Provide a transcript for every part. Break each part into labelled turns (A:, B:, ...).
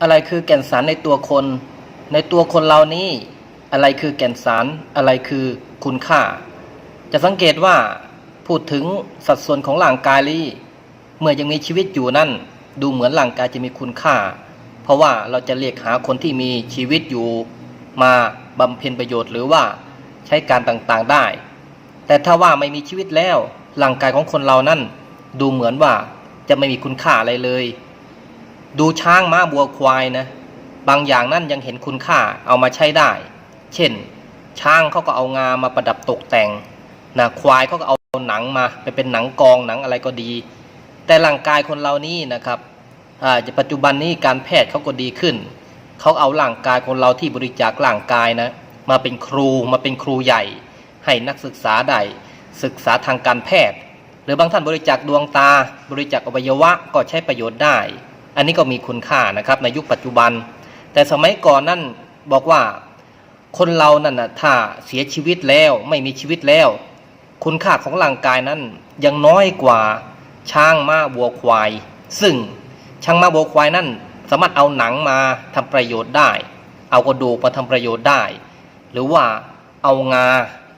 A: อะไรคือแก่นสารในตัวคน ในตัวคนเรานี้ อะไรคือแก่นสาร อะไรคือคุณค่า จะสังเกตว่าพูดถึงสัดส่วนของร่างกายนี้เมื่อยังมีชีวิตอยู่นั่น ดูเหมือนร่างกายจะมีคุณค่า เพราะว่าเราจะเรียกหาคนที่มีชีวิตอยู่ มาบำเพ็ญประโยชน์หรือว่าใช้การต่างๆได้ แต่ถ้าว่าไม่มีชีวิตแล้วร่างกายของคนเรานั่น ดูเหมือนว่าจะไม่มีคุณค่าอะไรเลย ดูช้างม้าบัวควายนะ บางอย่างนั่นยังเห็นคุณค่าเอามาใช้ได้ เช่น ช้างเขาก็เอางามาประดับตกแต่งนะควายเขาก็เอาหนังมาไปเป็นหนังกองหนังอะไรก็ดี แต่ร่างกายคนเรานี่นะครับอ่าปัจจุบันนี้การแพทย์เขาก็ดีขึ้นเขาเอาร่างกายคนเราที่บริจาคร่างกายนะ มาเป็นครูมาเป็นครูใหญ่ ให้นักศึกษาได้ศึกษาทางการแพทย์ หรือบางท่านบริจาคดวงตา บริจาคอวัยวะก็ใช้ประโยชน์ได้ อันนี้ก็มีคุณค่านะครับในยุคปัจจุบัน แต่สมัยก่อนนั่นบอกว่าคนเรานั่นนะถ้าเสียชีวิตแล้วไม่มีชีวิตแล้ว คุณค่าของร่างกายนั้นยังน้อยกว่าช้างม้าวัวควาย ซึ่งช้างม้าวัวควายนั่นสามารถเอาหนังมาทำประโยชน์ได้ เอากระดูกมาทำประโยชน์ได้ หรือว่าเอางา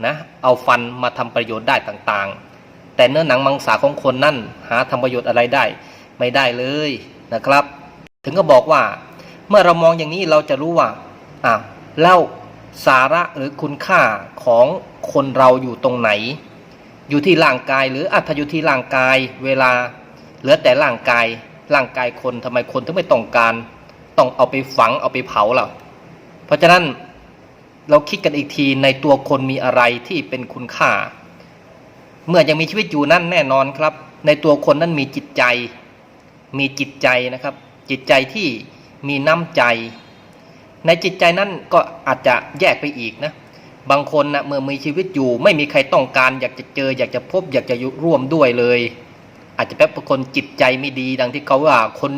A: นะเอาฟันมาทำประโยชน์ได้ต่างๆ แต่เนื้อหนังมังสาของคนนั่นหาทำประโยชน์อะไรได้ ไม่ได้เลย นะครับ ถึงก็บอกว่า เมื่อเรามองอย่างนี้เราจะรู้ว่าอ้าวแล้วสาระหรือคุณค่าของคนเราอยู่ตรงไหน อยู่ที่ร่างกายหรืออัตอยู่ที่ร่างกายเวลา เหลือแต่ร่างกายร่างกายคนทำไมคนถึงไม่ต้องการ ต้องเอาไปฝังเอาไปเผาล่ะเพราะฉะนั้นเราคิดกันอีกทีในตัวคนมีอะไรที่เป็นคุณค่า เมื่อยังมีชีวิตอยู่นั่นแน่นอนครับ ในตัวคนนั้นมีจิตใจ มีจิตใจนะครับ จิตใจที่มีน้ำใจ ในจิตใจนั้นก็อาจจะแยกไปอีกนะบางคนนะเมื่อมีชีวิตอยู่ ไม่มีใครต้องการ อยากจะเจอ อยากจะพบ อยากจะอยู่ร่วมด้วยเลย อาจจะเป็นคนจิตใจไม่ดี ดังที่เขาว่าคน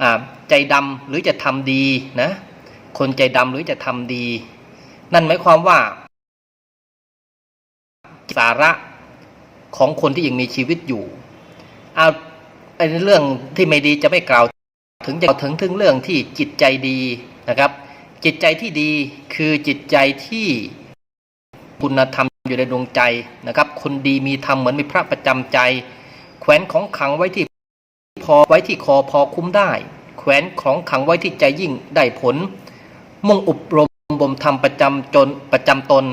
A: อ่าใจดำหรือจะทำดีนะคนใจดำหรือจะทำดี นั่นหมายความว่า สาระของคนที่ยังมีชีวิตอยู่เอา ไอ้เรื่องที่ไม่ดีจะไม่กล่าวถึงจะกล่าวถึงถึงเรื่องที่จิตใจดีนะครับ จิตใจที่ดีคือจิตใจที่คุณธรรมอยู่ในดวงใจนะครับ คนดีมีธรรมเหมือนมีพระประจำใจ แขวนของขังไว้ที่พอไว้ที่คอพอคุ้มได้ แขวนของขังไว้ที่ใจยิ่งได้ผล มุ่งอบรมบ่มธรรมประจำจนประจำตน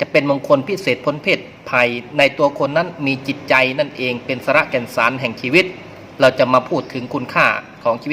A: จะเป็นมงคลพิเศษพ้นเพศภัยในตัวคนนั้นมีจิตใจนั่นเองเป็นสาระแก่นสารแห่งชีวิต เราจะมาพูดถึงคุณค่าของชีวิต